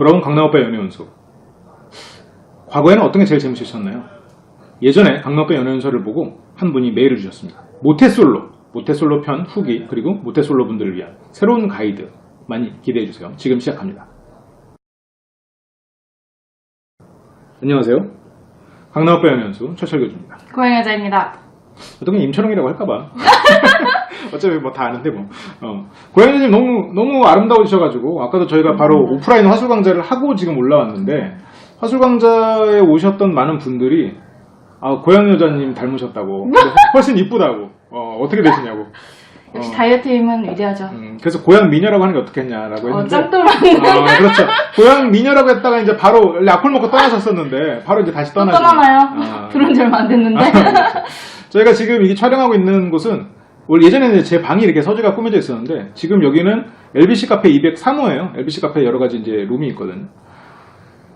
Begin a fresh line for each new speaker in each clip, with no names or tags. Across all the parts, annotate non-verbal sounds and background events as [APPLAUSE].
돌아온 강남오빠 연애연수. 과거에는 어떤 게 제일 재밌으셨나요? 예전에 강남오빠 연애연수를 보고 한 분이 메일을 주셨습니다. 모태솔로, 모태솔로 편 후기, 그리고 모태솔로 분들을 위한 새로운 가이드 많이 기대해주세요. 지금 시작합니다. 안녕하세요. 강남오빠 연애연수 최철교주입니다.
고양이 여자입니다.
어떤 건 임철웅이라고 할까봐. [LAUGHS] 어차피 뭐 다 아는데 뭐. 어. 고양이님 너무, 너무 아름다우셔가지고, 아까도 저희가 바로 오프라인 화술 강좌를 하고 지금 올라왔는데, 화술 강좌에 오셨던 많은 분들이, 아, 고양이 여자님 닮으셨다고. 그래서 훨씬 이쁘다고. 어, 어떻게 되시냐고.
역시
어.
다이어트 힘은 위대하죠.
음, 그래서 고양 미녀라고 하는 게 어떻겠냐라고
어,
했는데.
짱돌한.
어, 그렇죠. [LAUGHS] 고양 미녀라고 했다가 이제 바로 원래 악플 먹고 떠나셨었는데, 바로 이제 다시
또
떠나죠.
떠나나요?
아. [LAUGHS]
들어온 지 얼마 안 됐는데. [LAUGHS]
저희가 지금 이게 촬영하고 있는 곳은 원래 예전에는 제 방이 이렇게 서재가 꾸며져 있었는데 지금 여기는 LBC 카페 203호예요. LBC 카페 여러 가지 이제 룸이 있거든요.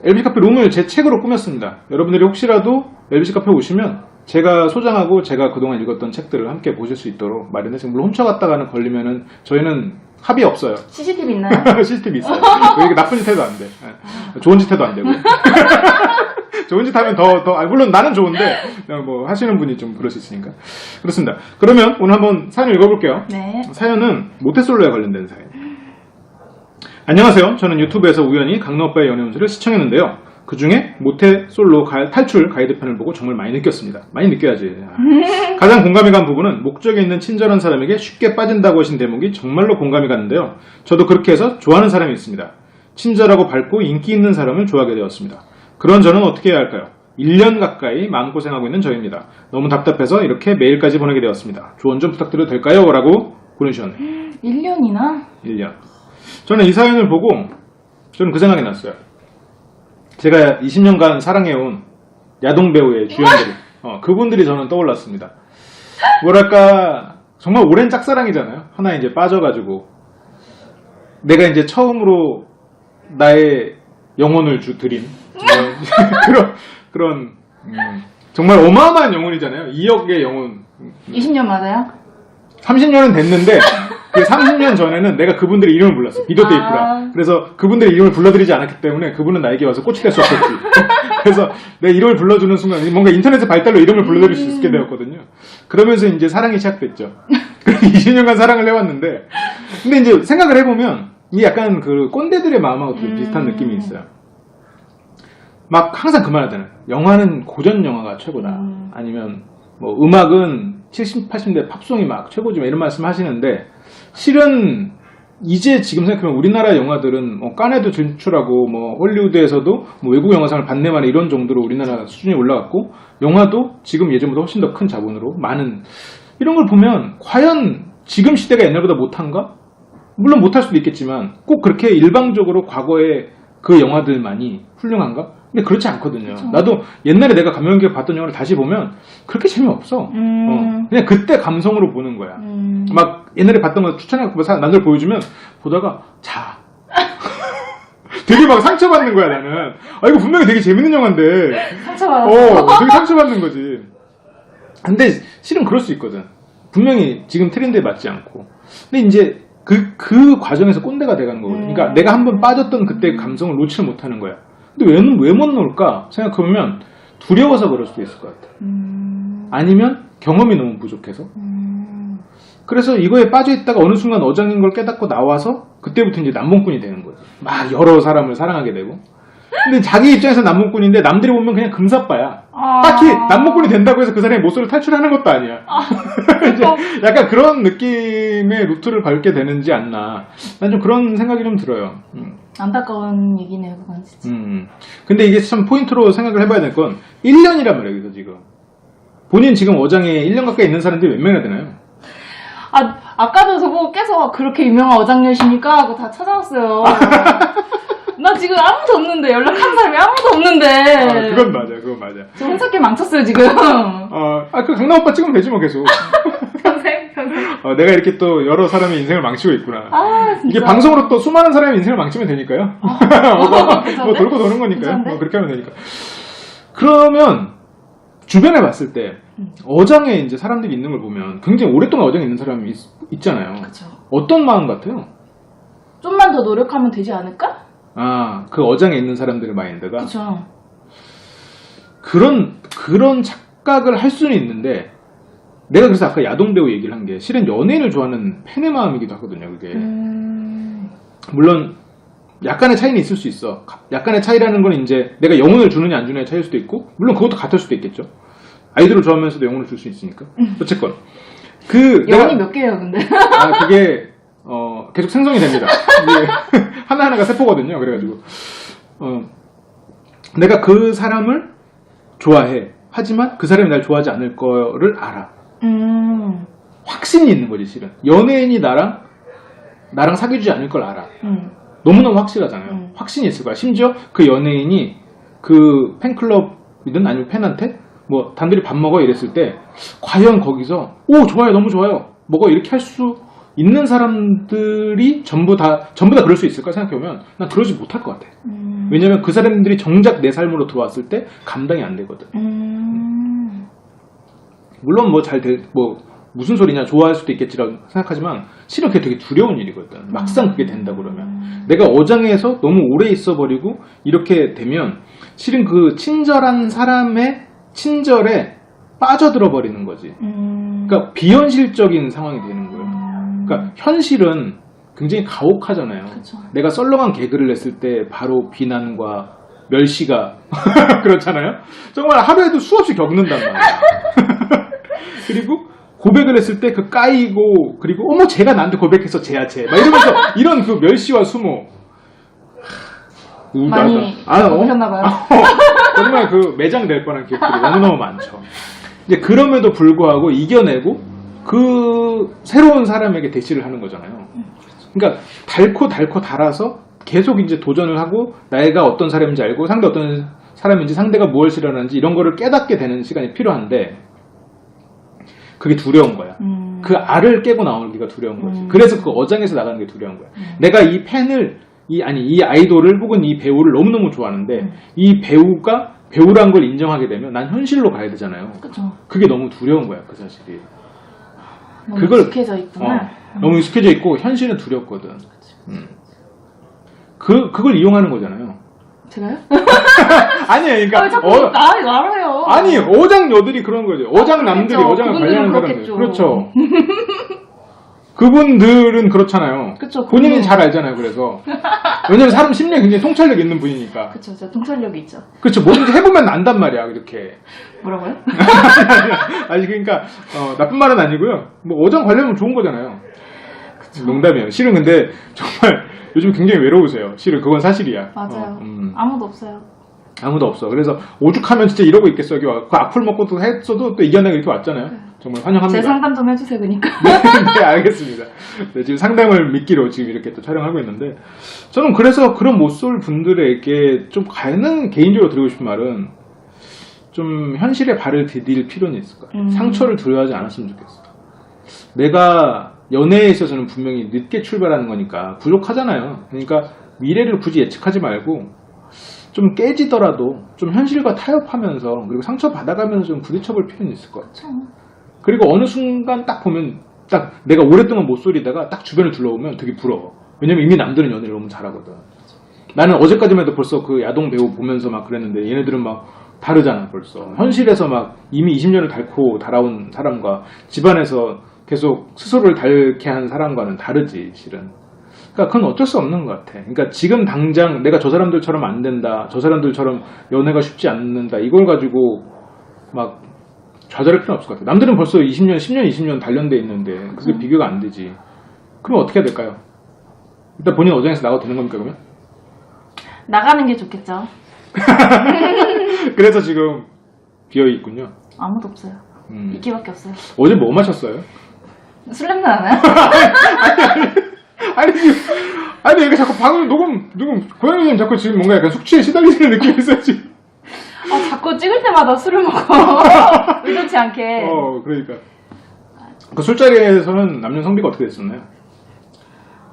LBC 카페 룸을 제 책으로 꾸몄습니다. 여러분들이 혹시라도 LBC 카페 오시면 제가 소장하고 제가 그동안 읽었던 책들을 함께 보실 수 있도록 마련해서 물론 훔쳐갔다가는 걸리면은 저희는 합의 없어요.
CCTV 있나요? [LAUGHS]
시스템이 있어요. 왜 이렇게 나쁜 짓 해도 안 돼. 예. 좋은 짓 해도 안 되고. [LAUGHS] 좋은 짓 하면 더, 더, 아, 물론 나는 좋은데, 어, 뭐, 하시는 분이 좀 그럴 수 있으니까. 그렇습니다. 그러면 오늘 한번 사연을 읽어볼게요.
네.
사연은 모태솔로에 관련된 사연. 안녕하세요. 저는 유튜브에서 우연히 강남오빠의 연애 운수를 시청했는데요. 그 중에 모태 솔로 가- 탈출 가이드편을 보고 정말 많이 느꼈습니다. 많이 느껴야지. 아. 가장 공감이 간 부분은 목적에 있는 친절한 사람에게 쉽게 빠진다고 하신 대목이 정말로 공감이 가는데요. 저도 그렇게 해서 좋아하는 사람이 있습니다. 친절하고 밝고 인기 있는 사람을 좋아하게 되었습니다. 그런 저는 어떻게 해야 할까요? 1년 가까이 마음고생하고 있는 저입니다. 너무 답답해서 이렇게 메일까지 보내게 되었습니다. 조언 좀 부탁드려도 될까요? 라고 보내주셨네요.
1년이나?
1년. 저는 이 사연을 보고 저는 그 생각이 났어요. 제가 20년간 사랑해온 야동 배우의 주연들, 어, 그분들이 저는 떠올랐습니다. 뭐랄까 정말 오랜 짝사랑이잖아요. 하나 이제 빠져가지고 내가 이제 처음으로 나의 영혼을 주 드린 어, [LAUGHS] 그런 그런 음, 정말 어마어마한 영혼이잖아요. 2억의 영혼
20년 맞아요?
30년은 됐는데 그 30년 전에는 내가 그분들의 이름을 불렀어. 비디오 테이프라.
아.
그래서 그분들의 이름을 불러드리지 않았기 때문에 그분은 나에게 와서 꽃이 될 수 없었지. [LAUGHS] 그래서 내 이름을 불러주는 순간 뭔가 인터넷의 발달로 이름을 불러드릴 수 있게 되었거든요. 그러면서 이제 사랑이 시작됐죠. [LAUGHS] 20년간 사랑을 해왔는데 근데 이제 생각을 해보면 이 약간 그 꼰대들의 마음하고 좀 비슷한 느낌이 있어요. 막 항상 그 말 하잖아요. 영화는 고전 영화가 최고다.
음.
아니면 뭐 음악은 70, 80대 팝송이 막 최고지 막 이런 말씀 하시는데 실은 이제 지금 생각하면 우리나라 영화들은 뭐 깐에도 진출하고 뭐 헐리우드에서도 뭐 외국 영화상을 받네만 이런 정도로 우리나라 수준이 올라갔고 영화도 지금 예전보다 훨씬 더 큰 자본으로 많은 이런 걸 보면 과연 지금 시대가 옛날보다 못한가? 물론 못할 수도 있겠지만 꼭 그렇게 일방적으로 과거의 그 영화들만이 훌륭한가? 근데 그렇지 않거든요. 나도 옛날에 내가 감명 깊게 봤던 영화를 다시 보면 그렇게 재미없어.
음.
어, 그냥 그때 감성으로 보는 거야.
음.
막 옛날에 봤던 거 추천해갖고 사- 남들 보여주면 보다가 자. [LAUGHS] 되게 막 상처받는 거야 나는. 아 이거 분명히 되게 재밌는 영화인데.
상처받았어.
어, 되게 상처받는 거지. 근데 실은 그럴 수 있거든. 분명히 지금 트렌드에 맞지 않고. 근데 이제 그, 그 과정에서 꼰대가 돼가는 거거든. 그러니까
음.
내가 한번 빠졌던 그때 감성을 놓지를 못하는 거야. 근데 왜, 왜못 놓을까? 생각해보면 두려워서 그럴 수도 있을 것 같아.
음.
아니면 경험이 너무 부족해서.
음.
그래서 이거에 빠져있다가 어느 순간 어장인 걸 깨닫고 나와서 그때부터 이제 남봉꾼이 되는 거지. 막 여러 사람을 사랑하게 되고. 근데 자기 입장에서 남봉꾼인데 남들이 보면 그냥 금사빠야.
아.
딱히 남봉꾼이 된다고 해서 그 사람이 모쏠을 탈출하는 것도 아니야. [LAUGHS] 이제 약간 그런 느낌의 루트를 밟게 되는지 않나. 난 좀 그런 생각이 좀 들어요. 음,
안타까운 얘기네요, 그건 진짜.
음. 근데 이게 참 포인트로 생각을 해봐야 될 건 1년이란 말이에요, 여기서 지금. 본인 지금 어장에 1년 가까이 있는 사람들이 몇 명이나 되나요?
아, 아까도 저보고 계속 그렇게 유명한 어장녀십니까? 하고 다 찾아왔어요. [LAUGHS] 나 지금 아무도 없는데, 연락한 사람이 아무도 없는데.
아, 그건 맞아, 그건 맞아.
저 혼자게 망쳤어요, 지금.
어, 아, 그 강남 오빠 찍으면 되지 뭐 계속. [LAUGHS] 어, 내가 이렇게 또 여러 사람의 인생을 망치고 있구나.
아.
이게 방송으로 또 수많은 사람의 인생을 망치면 되니까요. [LAUGHS] 뭐, 뭐? 뭐 돌고 도는 거니까요. 뭐 그렇게 하면 되니까. 그러면 주변에 봤을 때
음.
어장에 이제 사람들이 있는 걸 보면 굉장히 오랫동안 어장에 있는 사람이 있, 잖아요
그쵸.
어떤 마음 같아요?
좀만 더 노력하면 되지 않을까?
아, 그 어장에 있는 사람들의 마인드가
그쵸.
그런 그런 착각을 할 수는 있는데 내가 그래서 아까 야동 배우 얘기를 한 게 실은 연예인을 좋아하는 팬의 마음이기도 하거든요. 그게
음,
물론 약간의 차이는 있을 수 있어. 약간의 차이라는 건 이제 내가 영혼을 주느냐 안 주느냐의 차이일 수도 있고 물론 그것도 같을 수도 있겠죠. 아이돌을 좋아하면서도 영혼을 줄 수 있으니까. 어쨌건 그
영혼이 몇 개예요, 근데?
아, 그게, 어, 계속 생성이 됩니다. 이게 [LAUGHS] 하나 하나가 세포거든요. 그래가지고. 어, 내가 그 사람을 좋아해. 하지만 그 사람이 날 좋아하지 않을 거를 알아.
음,
확신이 있는 거지, 실은. 연예인이 나랑, 나랑 사귀지 않을 걸 알아.
음,
너무너무 확실하잖아요.
음.
확신이 있을 거야. 심지어 그 연예인이 그 팬클럽이든 아니면 팬한테 뭐 단둘이 밥 먹어 이랬을 때 과연 거기서 오 좋아요 너무 좋아요 먹어 이렇게 할 수 있는 사람들이 전부 다 전부 다 그럴 수 있을까 생각해 보면 난 그러지 못할 것 같아.
음,
왜냐면 그 사람들이 정작 내 삶으로 들어왔을 때 감당이 안 되거든.
음,
물론 뭐잘뭐 무슨 소리냐 좋아할 수도 있겠지라고 생각하지만 실은 그게 되게 두려운 일이거든. 막상 그게 된다 그러면 내가 어장에서 너무 오래 있어 버리고 이렇게 되면 실은 그 친절한 사람의 친절에 빠져들어 버리는 거지.
음,
그러니까 비현실적인 상황이 되는 거예요.
음,
그러니까 현실은 굉장히 가혹하잖아요.
그쵸.
내가 썰렁한 개그를 냈을 때 바로 비난과 멸시가 [LAUGHS] 그렇잖아요. 정말 하루에도 수없이 겪는단 말이야. 그리고 고백을 했을 때 그 까이고 그리고 어머 쟤가 나한테 고백해서 쟤야 쟤. 막 이러면서 [LAUGHS] 이런 그 멸시와 수모. 울다
많이
하다. 아, 어?
겪으셨나봐요.
정말 그 매장 될 뻔한 기억들이 너무너무 많죠. 이제 그럼에도 불구하고 이겨내고 그 새로운 사람에게 대시를 하는 거잖아요. 그러니까 달고 달고 달아서 계속 이제 도전을 하고 나이가 어떤 사람인지 알고 상대 어떤 사람인지 상대가 무엇을 싫어하는지 이런 거를 깨닫게 되는 시간이 필요한데 그게 두려운 거야.
음,
그 알을 깨고 나오기가 두려운 거지.
음.
그래서 그 어장에서 나가는 게 두려운 거야. 내가 이 팬을 이 아니 이 아이돌을 혹은 이 배우를 너무너무 좋아하는데
음.
이 배우가 배우란 걸 인정하게 되면 난 현실로 가야 되잖아요.
그쵸.
그게 너무 두려운 거야, 그 사실이.
너무
그걸-
익숙해져
어,
있구나.
너무 익숙해져 있고 현실은 두렵거든. 음. 그 그걸 이용하는 거잖아요.
제가요? [LAUGHS]
아니야,
아,
그러니까
자꾸
어,
나 알아요.
아니 어장 여들이 그런 거죠. 어장 남들이
그렇겠죠.
어장을
그분들은
관리하는 사람들.
그렇겠죠.
그렇죠. [LAUGHS] 그분들은 그렇잖아요.
그쵸.
본인이
그분은-
잘 알잖아요. 그래서 [LAUGHS] 왜냐면 사람 심리에 굉장히 통찰력 있는 분이니까.
그쵸, 진짜 통찰력이 있죠.
그렇죠. 뭐든지 해보면 안단 말이야. 이렇게.
뭐라고요?
아니 그러니까 어, 나쁜 말은 아니고요. 뭐 어장 관리하면 좋은 거잖아요. 농담이에요. 실은 근데 정말 요즘 굉장히 외로우세요. 실은 그건 사실이야.
맞아요.
어, 음.
아무도 없어요.
아무도 없어. 그래서 오죽하면 진짜 이러고 있겠어. 여기 와. 그 악플 먹고 또 했어도 또 이겨내고 이렇게 왔잖아요. 정말 환영합니다.
제 상담 좀 해주세요, 그니까. [LAUGHS]
네, 알겠습니다. 네, 지금 상담을 미끼로 지금 이렇게 또 촬영하고 있는데, 저는 그래서 그런 못 쏠 분들에게 좀 가는 개인적으로 드리고 싶은 말은, 좀 현실에 발을 디딜 필요는 있을 것 같아요.
음.
상처를 두려워하지 않았으면 좋겠어. 내가 연애에 있어서는 분명히 늦게 출발하는 거니까 부족하잖아요. 그러니까 미래를 굳이 예측하지 말고, 좀 깨지더라도 좀 현실과 타협하면서 그리고 상처 받아가면서 좀 부딪혀볼 필요는 있을 것 같아요. 그리고 어느 순간 딱 보면 딱 내가 오랫동안 못 소리다가 딱 주변을 둘러보면 되게 부러워. 왜냐면 이미 남들은 연애를 너무 잘하거든. 나는 어제까지만 해도 벌써 그 야동 배우 보면서 막 그랬는데 얘네들은 막 다르잖아 벌써. 현실에서 막 이미 20년을 닳고 달아온 사람과 집안에서 계속 스스로를 닳게 한 사람과는 다르지 실은. 그러니까 그건 어쩔 수 없는 것 같아. 그러니까 지금 당장 내가 저 사람들처럼 안 된다, 저 사람들처럼 연애가 쉽지 않는다 이걸 가지고 막 좌절할 필요는 없을 것 같아요. 남들은 벌써 20년, 10년, 20년 단련돼 있는데 그게 비교가 안 되지. 그럼 어떻게 해야 될까요? 일단 본인 어장에서 나가도 되는 겁니까 그러면?
나가는 게 좋겠죠. [LAUGHS]
그래서 지금 비어 있군요.
아무도 없어요.
음.
이끼밖에 없어요.
어제 뭐 마셨어요?
술 냄새 나나요? [LAUGHS]
아니 지금 아니 이게 자꾸 방금 녹음 녹음 고양이님 자꾸 지금 뭔가 약간 숙취에 시달리는 느낌이 있어요 지금.
아, 자꾸 찍을 때마다 술을 먹어. [LAUGHS] 의도치 않게.
어 그러니까 그 술자리에서는 남녀 성비가 어떻게 됐었나요?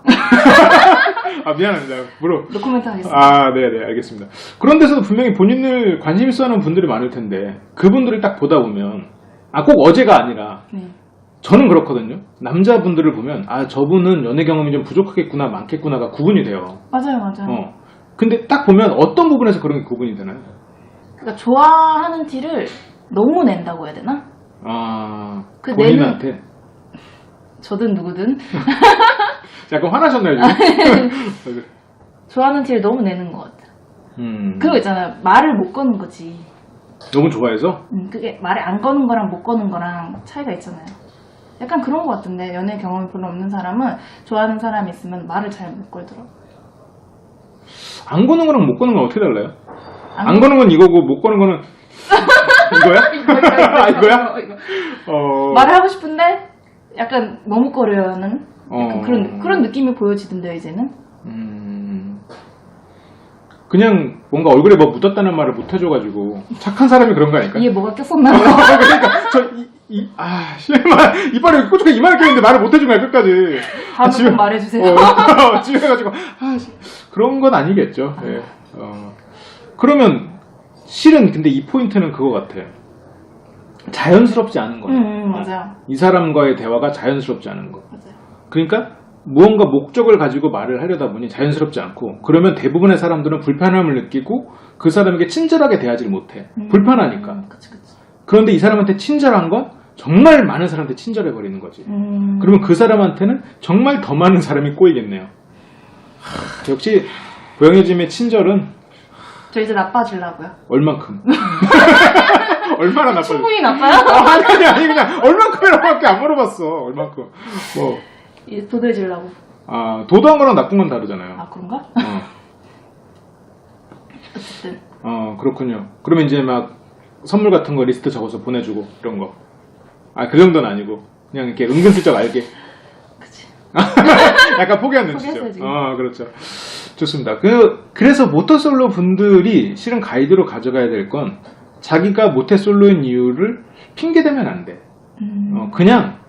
[LAUGHS] 아 미안합니다. 물어.
노코멘트 하겠습니다.
아, 네, 네, 알겠습니다. 그런 데서도 분명히 본인을 관심 있어 하는 분들이 많을 텐데, 그분들을 딱 보다 보면, 아, 꼭 어제가 아니라,
네.
저는 그렇거든요. 남자분들을 보면, 아, 저분은 연애 경험이 좀 부족하겠구나, 많겠구나가 구분이 돼요.
맞아요, 맞아요.
어. 근데 딱 보면 어떤 부분에서 그런 게 구분이 되나요?
그러니까 좋아하는 티를 너무 낸다고 해야 되나?
아,
그
본인한테.
저든 누구든 [LAUGHS]
약간 화나셨나요, 지금? [LAUGHS]
좋아하는 티를 너무 내는 것 같아.
음,
그거 있잖아요. 말을 못 거는 거지.
너무 좋아해서?
음, 그게 말을 안 거는 거랑 못 거는 거랑 차이가 있잖아요. 약간 그런 것 같은데 연애 경험이 별로 없는 사람은 좋아하는 사람이 있으면 말을 잘 못 걸더라고.
안 거는 거랑 못 거는 건 어떻게 달라요?
안
안 거는 건 이거고, 못 거는 거는 [LAUGHS] 이거야?
이거, 이거, 이거,
아, 이거야?
이거.
어,
말을 하고 싶은데 약간 머뭇거려하는 약간
어.
그런 그런 느낌이 보여지던데요 이제는.
음, 그냥 뭔가 얼굴에 뭐 묻었다는 말을 못 해줘가지고 착한 사람이 그런 거 아닐까?
이에 뭐가 꼈었나? [LAUGHS]
그러니까 저 이, 이, 아, 씨발 이빨에 꼬치가 이만하게 꼈는데 말을 못 해준 거야 끝까지.
다음에
집에-
꼭 말해주세요.
어, [LAUGHS] 집에 가지고 아, 씨, 그런 건 아니겠죠. 예. 어, 그러면 실은 근데 이 포인트는 그거 같아. 자연스럽지 않은 거예요.
음, 음, 맞아요.
이 사람과의 대화가 자연스럽지 않은 거.
맞아요.
그러니까 무언가 목적을 가지고 말을 하려다 보니 자연스럽지 않고 그러면 대부분의 사람들은 불편함을 느끼고 그 사람에게 친절하게 대하지 못해.
음,
불편하니까.
음, 그치 그치.
그런데 이 사람한테 친절한 건 정말 많은 사람한테 친절해 버리는 거지.
음,
그러면 그 사람한테는 정말 더 많은 사람이 꼬이겠네요. 하, 역시 고영혜짐의 친절은
저 이제 나빠지려고요.
얼만큼? [LAUGHS] 얼마나 나빠져?
충분히 나빠요?
아니 아니 아니 그냥 얼만큼이라고밖에 안 물어봤어. 얼만큼? 뭐
이제 도대지려고.
아, 도도한 거랑 나쁜 건 다르잖아요.
아 그런가?
어,
어쨌든
어, 그렇군요. 그러면 이제 막 선물 같은 거 리스트 적어서 보내주고 이런 거. 아, 그 정도는 아니고 그냥 이렇게 은근슬쩍 알게.
그치. [LAUGHS]
약간 포기한 눈치죠.
포기했어요, 지금.
어, 그렇죠. 좋습니다. 그, 그래서 모태솔로 분들이 실은 가이드로 가져가야 될 건 자기가 모태솔로인 이유를 핑계대면 안 돼.
음,
어, 그냥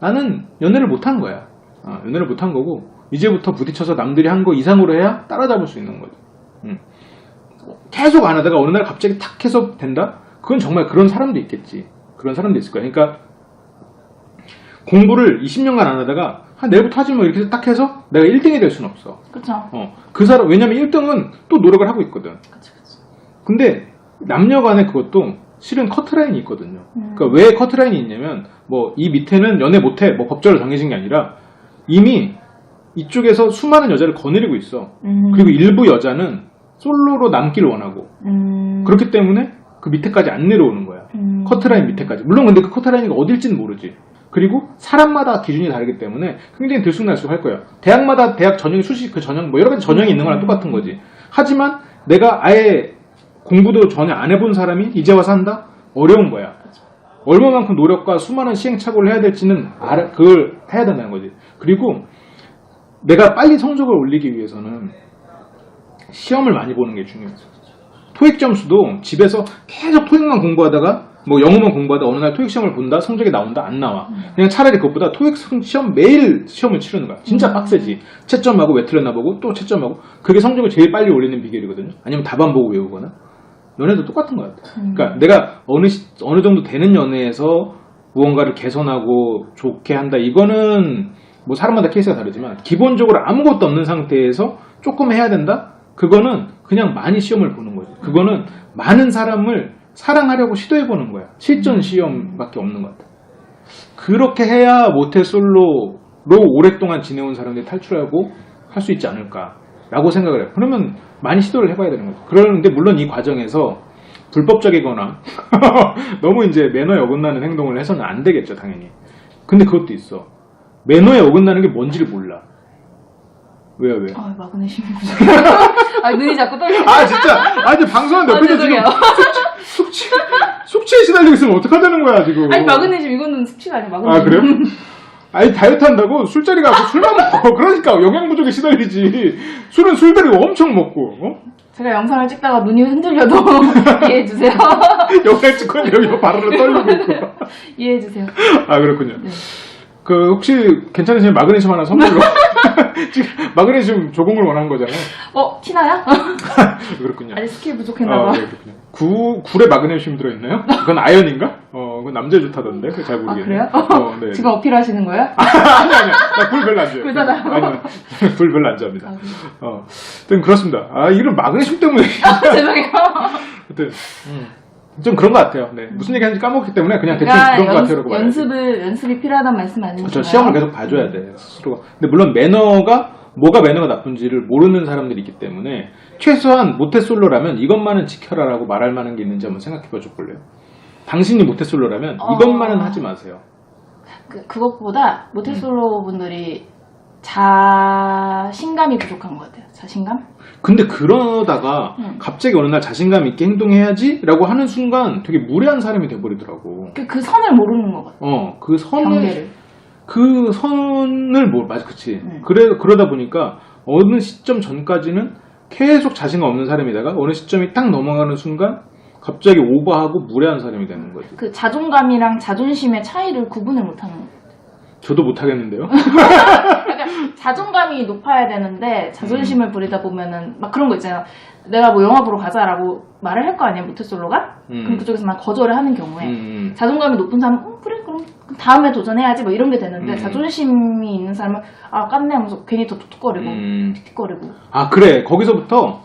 나는 연애를 못한 거야. 어, 연애를 못한 거고 이제부터 부딪혀서 남들이 한 거 이상으로 해야 따라잡을 수 있는 거지. 음. 계속 안 하다가 어느 날 갑자기 탁 해서 된다? 그건 정말 그런 사람도 있겠지. 그런 사람도 있을 거야. 그러니까 공부를 20년간 안 하다가 한 내일부터 하지 뭐 이렇게 딱 해서 내가 1등이 될 수는 없어.
그쵸.
어, 그 사람 왜냐면 1등은 또 노력을 하고 있거든.
그치.
근데 남녀 간에 그것도 실은 커트라인이 있거든요.
음.
그러니까 왜 커트라인이 있냐면 뭐 이 밑에는 연애 못해 뭐 법적으로 정해진 게 아니라 이미 이쪽에서 수많은 여자를 거느리고 있어.
음,
그리고 일부 여자는 솔로로 남길 원하고
음,
그렇기 때문에 그 밑에까지 안 내려오는 거야.
음,
커트라인 밑에까지. 물론 근데 그 커트라인이 어딜지는 모르지. 그리고 사람마다 기준이 다르기 때문에 굉장히 들쑥날쑥 할 거야. 대학마다 대학 전형이 수시 그 전형 뭐 여러 가지 전형이 있는 거랑 똑같은 거지. 하지만 내가 아예 공부도 전혀 안 해본 사람이 이제 와서 한다? 어려운 거야. 얼마만큼 노력과 수많은 시행착오를 해야 될지는 알아, 그걸 해야 된다는 거지. 그리고 내가 빨리 성적을 올리기 위해서는 시험을 많이 보는 게 중요해. 토익 점수도 집에서 계속 토익만 공부하다가 뭐 영어만 공부하다 어느 날 토익 시험을 본다 성적이 나온다 안 나와. 그냥 차라리 그것보다 토익 시험 매일 시험을 치르는 거야. 진짜
음.
빡세지. 채점하고 왜 틀렸나 보고 또 채점하고. 그게 성적을 제일 빨리 올리는 비결이거든요. 아니면 답안 보고 외우거나. 연애도 똑같은 거 같아.
음.
그러니까 내가 어느 시- 어느 정도 되는 연애에서 무언가를 개선하고 좋게 한다. 이거는 뭐 사람마다 케이스가 다르지만 기본적으로 아무것도 없는 상태에서 조금 해야 된다? 그거는 그냥 많이 시험을 보는 거지. 그거는 많은 사람을 사랑하려고 시도해 보는 거야 실전 시험밖에 없는 것 같아 그렇게 해야 모태솔로로 오랫동안 지내온 사람들이 탈출하고 할 수 있지 않을까라고 생각을 해요 그러면 많이 시도를 해봐야 되는 거죠 그러는데 물론 이 과정에서 불법적이거나 [LAUGHS] 너무 이제 매너에 어긋나는 행동을 해서는 안 되겠죠, 당연히. 근데 그것도 있어. 매너에 어긋나는 게 뭔지를 몰라. 왜요, 왜?
아 마그네슘이구나. [LAUGHS] 아 눈이 자꾸 떨려.
아, 진짜! 아, 이제 방송하는데
아,
옆에서 지금
죄송해요.
숙취, 숙취에 시달리고 있으면 어떡하자는 거야, 지금.
아니 마그네슘 이거는 섭취가 아니야 마그네슘.
아, 그래요? 아니, 다이어트 한다고 술자리 가고 술만 먹고, [LAUGHS] 그러니까 영양 부족에 시달리지. 술은 술대로 엄청 먹고, 어?
제가 영상을 찍다가 눈이 흔들려도 이해해 주세요.
영양 찍고 여기 바르르 떨리고 있고. [LAUGHS]
이해해 주세요.
아, 그렇군요.
네.
그 혹시 괜찮으시면 마그네슘 하나 선물로 [LAUGHS] 지금 마그네슘 조공을 원한 거잖아요.
어 티나야? [LAUGHS]
그렇군요.
아니 스킬 부족했나 봐.
아, 네, 그렇군요. 구 굴에 마그네슘 들어 있나요? 그건 아연인가? 어, 그건 뭐 남자 좋다던데 그잘
아,
모르겠네.
그래요?
어, 네. [LAUGHS]
지금 어필하시는 거예요?
아니 아니 나불 별로 안 좋아해요.
불 닫아요?
아니요 불 별로 안 좋아합니다.
아, 그래요?
어, 하여튼 그렇습니다. 아 이런 마그네슘 때문에
죄송해요.
하여튼 음, 좀 그런 것 같아요. 네. 무슨 얘기 하는지 까먹기 때문에 그냥 대충
그러니까
그런 것 같아요 라고 말해요.
연습을 연습이 필요하다는 말씀 아니신가요?
그렇죠. 시험을 계속 봐줘야 돼 스스로가. 근데 물론 매너가 뭐가 매너가 나쁜지를 모르는 사람들이 있기 때문에 최소한 모태솔로라면 이것만은 지켜라라고 말할 만한 게 있는지 한번 생각해 봐 볼래요? 당신이 모태솔로라면
어.
이것만은 하지 마세요.
그, 그것보다 모태솔로 분들이 자신감이 부족한 것 같아요. 자신감?
근데 그러다가
음.
갑자기 어느 날 자신감 있게 행동해야지라고 하는 순간 되게 무례한 사람이 돼버리더라고.
그, 그 선을 모르는 것 같아요.
어, 그 선을
경계를.
그 선을 뭐 맞아 그치
음.
그래 그러다 보니까 어느 시점 전까지는 계속 자신감 없는 사람이다가 어느 시점이 딱 넘어가는 순간 갑자기 오버하고 무례한 사람이 되는 거지
그 자존감이랑 자존심의 차이를 구분을 못하는.
저도 못하겠는데요 [LAUGHS]
자존감이 높아야 되는데 자존심을 부리다 보면은 막 그런 거 있잖아요. 내가 뭐 영화 보러 가자라고 말을 할 거 아니에요 모태솔로가?
음.
그럼 그쪽에서 막 거절을 하는 경우에
음,
자존감이 높은 사람은 어, 그래 그럼 다음에 도전해야지 뭐 이런 게 되는데
음.
자존심이 있는 사람은 아 깠네 하면서 괜히 더 툭툭거리고
음.
틱틱거리고
아 그래 거기서부터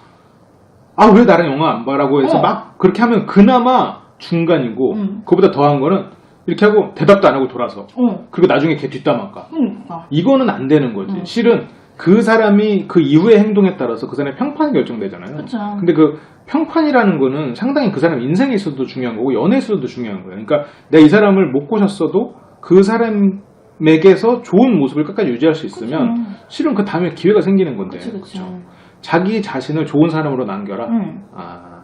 아 왜 나랑 영화 안 봐라고 해서
어.
막 그렇게 하면 그나마 중간이고
음.
그보다 더한 거는 이렇게 하고 대답도 안 하고 돌아서
어
그리고 나중에 걔 뒷담화까
그러니까
이거는 안 되는 거지.
음.
실은 그 사람이 그 이후의 행동에 따라서 그 사람의 평판이 결정되잖아요.
그쵸.
근데 그 평판이라는 거는 상당히 그 사람 인생에 있어도 중요한 거고 연애에 있어도 중요한 거예요. 그러니까 내가 이 사람을 못 꼬셨어도 그 사람에게서 좋은 모습을 끝까지 유지할 수 있으면
그쵸.
실은 그 다음에 기회가 생기는 건데.
그치
그렇죠? 자기 자신을 좋은 사람으로 남겨라.
응.
아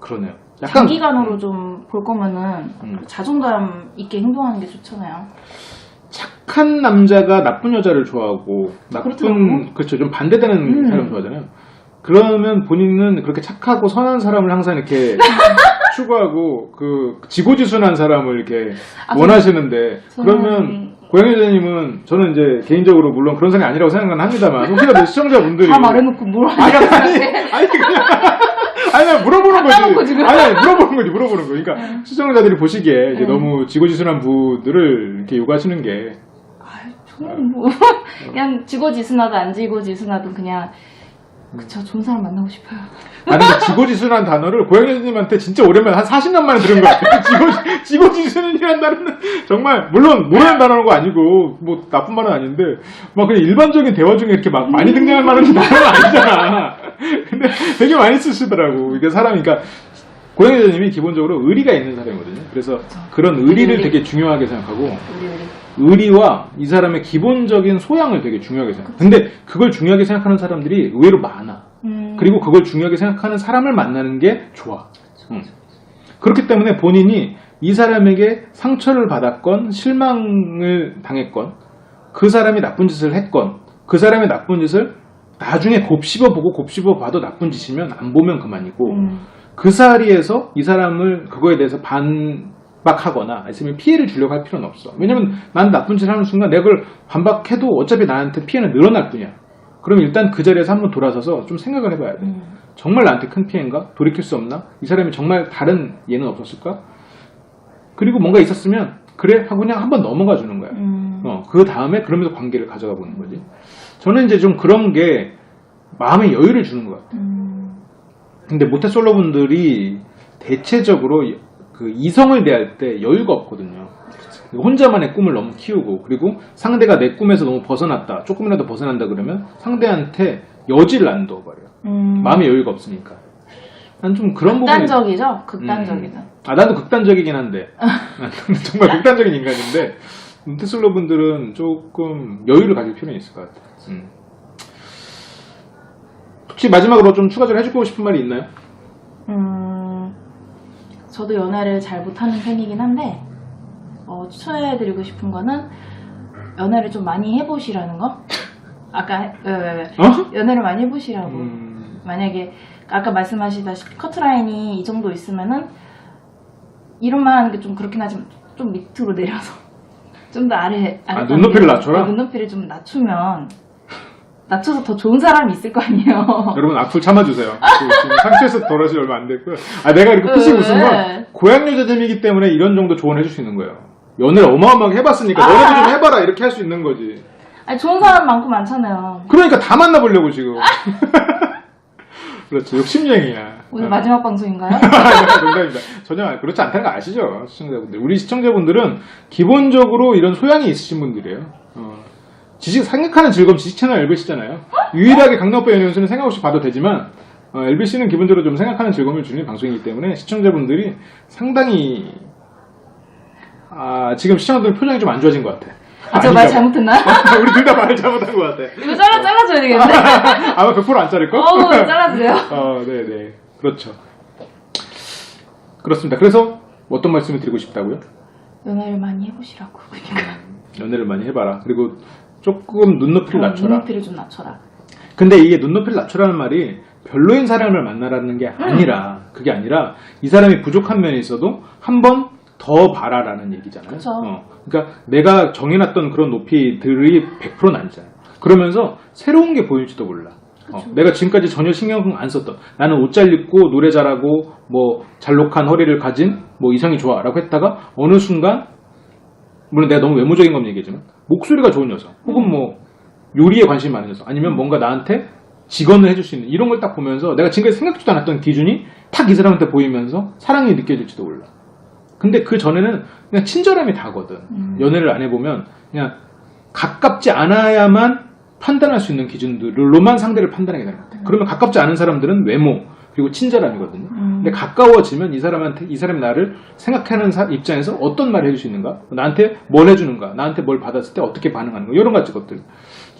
그러네요. 약간
장기간으로 좀 볼 거면은
음.
자존감 있게 행동하는 게 좋잖아요
착한 남자가 나쁜 여자를 좋아하고 나쁜
그렇더라고.
그렇죠 좀 반대되는
음.
사람 좋아하잖아요. 그러면 본인은 그렇게 착하고 선한 사람을 항상 이렇게 [LAUGHS] 추구하고 그 지고지순한 사람을 이렇게
아, 저는-
원하시는데
저는-
그러면 고양이 여자님은 저는 이제 개인적으로 물론 그런 사람이 아니라고 생각은 합니다만 혹시라도 [LAUGHS] 시청자분들이
다 말해놓고 뭘
아니
하냐고
아니 아니 아니 나 물어보는 거지
지금.
아니 아니 물어보는 거지 물어보는 거 그러니까 시청자들이 보시기에 이제
음.
너무 지고지순한 분들을 이렇게 요구하시는 게
아유, 저는 뭐 [LAUGHS] 그냥 지고지순하도 안 지고지순하도 그냥 그쵸 좋은 사람 만나고 싶어요
아니 근데 [LAUGHS] 지고지순한 단어를 고양이님한테 진짜 오랜만에 한 40년 만에 들은 것 같아요. 지고 지고지순이라는 단어는 정말 물론 모르는 단어가 아니고 뭐 나쁜 말은 아닌데 막 그냥 일반적인 대화 중에 이렇게 막 많이 등장할 만한 단어는 아니잖아. 근데 되게 많이 쓰시더라고. 이게 사람이 그러니까 고양이 여자님이 기본적으로 의리가 있는 사람이거든요. 그래서 그런 의리를
의리.
되게 중요하게 생각하고 의리와 이 사람의 기본적인 소양을 되게 중요하게 생각. 근데 그걸 중요하게 생각하는 사람들이 의외로 많아.
음,
그리고 그걸 중요하게 생각하는 사람을 만나는 게 좋아. 음. 그렇기 때문에 본인이 이 사람에게 상처를 받았건 실망을 당했건 그 사람이 나쁜 짓을 했건 그 사람의 나쁜 짓을 나중에 곱씹어 보고 곱씹어 봐도 나쁜 짓이면 안 보면 그만이고
음,
그 자리에서 이 사람을 그거에 대해서 반박하거나 아니면 피해를 주려고 할 필요는 없어. 왜냐면 난 나쁜 짓을 하는 순간 내가 그걸 반박해도 어차피 나한테 피해는 늘어날 뿐이야. 그럼 일단 그 자리에서 한번 돌아서서 좀 생각을 해봐야 돼.
음.
정말 나한테 큰 피해인가? 돌이킬 수 없나? 이 사람이 정말 다른 예는 없었을까? 그리고 뭔가 있었으면 그래 하고 그냥 한번 넘어가 주는 거야.
음.
어, 그 다음에 그러면서 관계를 가져가 보는 거지. 저는 이제 좀 그런 게 마음의 여유를 주는 것 같아요.
음.
근데 모태솔로 분들이 대체적으로 그 이성을 대할 때 여유가 없거든요. 혼자만의 꿈을 너무 키우고 그리고 상대가 내 꿈에서 너무 벗어났다 조금이라도 벗어난다 그러면 상대한테 여지를 안 둬버려요.
음.
마음의 여유가 없으니까. 난 좀 그런 부분이
극단적이죠? 극단적이죠.
아 나도 극단적이긴 한데 [LAUGHS] 나는 정말 극단적인 인간인데 모태솔로 분들은 조금 여유를 가질 필요는 있을 것 같아요. 음. 혹시 마지막으로 좀 추가적으로 해주고 싶은 말이 있나요?
음, 저도 연애를 잘 못하는 편이긴 한데, 어, 추천해드리고 싶은 거는, 연애를 좀 많이 해보시라는 거? 아까, 왜, 왜, 왜.
어?
연애를 많이 해보시라고.
음,
만약에, 아까 말씀하시다시피 커트라인이 이 정도 있으면은, 이름만 하는 게좀 그렇긴 하지만, 좀 밑으로 내려서, [LAUGHS] 좀 더 아래, 아래
아, 눈높이를 낮춰라?
눈높이를 좀 낮추면, 낮춰서 더 좋은 사람이 있을 거 아니에요. [LAUGHS]
여러분 악플 참아주세요. 그 지금 상처에서 덜어지 얼마 안 됐고요. 아 내가 이렇게 피식
네.
웃은 건 고향 여자됨이기 때문에 이런 정도 조언해줄 수 있는 거예요. 연애를 어마어마하게 해봤으니까
아.
너네도 좀 해봐라 이렇게 할 수 있는 거지.
아니, 좋은 사람 많고 많잖아요.
그러니까 다 만나보려고 지금. [LAUGHS] 그렇죠. 욕심쟁이야.
오늘
어.
마지막 방송인가요? [LAUGHS]
농담입니다. 전혀 그렇지 않다는 거 아시죠? 시청자분들. 우리 시청자분들은 기본적으로 이런 소양이 있으신 분들이에요. 어. 지식, 생각하는 즐거움 지식 채널 LBC잖아요. 유일하게 강남오빠 연연수는 생각 없이 봐도 되지만, 어, LBC는 기본적으로 좀 생각하는 즐거움을 주는 방송이기 때문에 시청자분들이 상당히, 아, 지금 시청자들 표정이 좀 안 좋아진 것 같아.
아, 저 말
아닌가 봐.
잘못했나요? [LAUGHS]
우리 둘 다 말을 잘못한 것 같아.
이거 잘라, 잘라줘야 되겠네. [LAUGHS]
아마 100%안 자를 걸?
어우, 잘라주세요. [LAUGHS]
어, 네 네. 그렇죠. 그렇습니다. 그래서 어떤 말씀을 드리고 싶다고요?
연애를 많이 해보시라고. 그러니까.
연애를 많이 해봐라. 그리고 조금 눈높이를
어,
낮춰라.
눈높이를 좀 낮춰라.
근데 이게 눈높이를 낮춰라는 말이 별로인 사람을 만나라는 게 아니라, 그게 아니라 이 사람이 부족한 면이 있어도 한 번 더 봐라라는 얘기잖아요.
그쵸.
어, 그러니까 내가 정해놨던 그런 높이들이 100%는 아니잖아요. 그러면서 새로운 게 보일지도 몰라. 어, 내가 지금까지 전혀 신경 안 썼던 나는 옷 잘 입고 노래 잘하고 뭐 잘록한 허리를 가진 뭐 이성이 좋아라고 했다가 어느 순간 물론 내가 너무 외모적인 건 얘기지만 목소리가 좋은 여성 혹은 뭐 요리에 관심이 많은 여성 아니면 뭔가 나한테 직언을 해줄 수 있는 이런 걸 딱 보면서 내가 지금까지 생각지도 않았던 기준이 탁 이 사람한테 보이면서 사랑이 느껴질지도 몰라. 근데 그 전에는 그냥 친절함이 다거든.
음.
연애를 안 해보면 그냥 가깝지 않아야만 판단할 수 있는 기준들로만 상대를 판단하게 되는 것 같아. 그러면 가깝지 않은 사람들은 외모 그리고 친절함이거든요.
음.
근데 가까워지면 이 사람한테 이 사람이 나를 생각하는 사- 입장에서 어떤 말을 해줄 수 있는가, 나한테 뭘 해주는가, 나한테 뭘 받았을 때 어떻게 반응하는가 이런 가지 것들.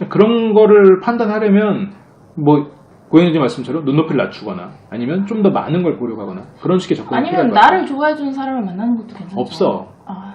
그런 거를 판단하려면 뭐 고현지 말씀처럼 눈높이를 낮추거나 아니면 좀 더 많은 걸 보려고 하거나 그런 식의 접근이
아니면. 나를 좋아해 주는 사람을 만나는 것도 괜찮죠.
없어.
아.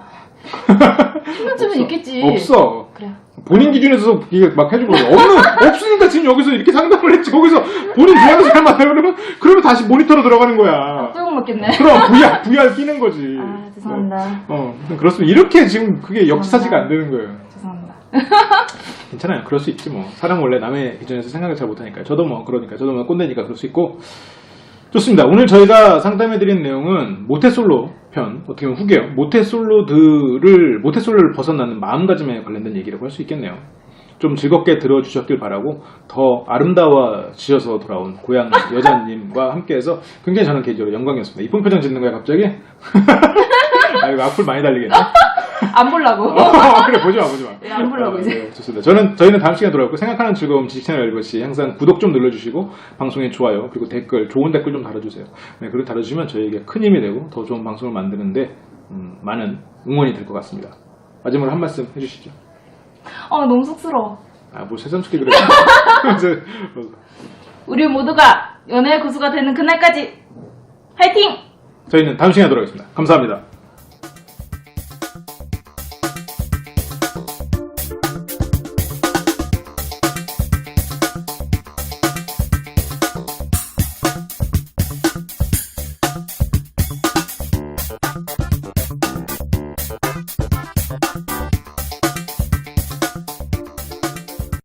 한 번쯤은 있겠지.
없어.
그래.
본인 기준에서 이게 막 해주고 없는 없으니까 지금 여기서 이렇게 상담을 했지. 거기서 본인 좋아하는 사람 만나요. 그러면 그러면 다시 모니터로 들어가는 거야.
뚜껑 먹겠네.
그럼 VR VR 끼는 거지.
아, 죄송합니다.
어, 어 그렇습니다. 이렇게 지금 그게 역사지가 안 되는 거예요.
죄송합니다. [LAUGHS]
괜찮아요. 그럴 수 있지 뭐. 사람 원래 남의 기준에서 생각을 잘 못하니까 저도 뭐 그러니까 저도 뭐 꼰대니까 그럴 수 있고 좋습니다. 오늘 저희가 상담해드린 내용은 모태솔로 편 어떻게 보면 후게요. 모태솔로들을 모태솔로를 벗어나는 마음가짐에 관련된 얘기라고 할 수 있겠네요. 좀 즐겁게 들어주셨길 바라고 더 아름다워지셔서 돌아온 고향 [LAUGHS] 여자님과 함께해서 굉장히 저는 개인적으로 영광이었습니다. 이쁜 표정 짓는 거야 갑자기? [LAUGHS] 아 이거 악플 많이 달리겠네 [LAUGHS]
안 보려고.
어, 그래 보지 마 보지 마.
네, 안 보려고
어,
이제.
네, 좋습니다. 저는 저희는 다음 시간에 돌아올고 생각하는 즐거움 지식 채널 열것이 항상 구독 좀 눌러주시고 방송에 좋아요 그리고 댓글 좋은 댓글 좀 달아주세요. 네, 그리고 달아주시면 저희에게 큰 힘이 되고 더 좋은 방송을 만드는데 음, 많은 응원이 될 것 같습니다. 마지막으로 한 말씀 해주시죠.
어, 너무 쑥스러워.
아 뭐 새삼스럽게 그래.
우리 모두가 연애의 고수가 되는 그날까지 화이팅!
저희는 다음 시간에 돌아오겠습니다. 감사합니다.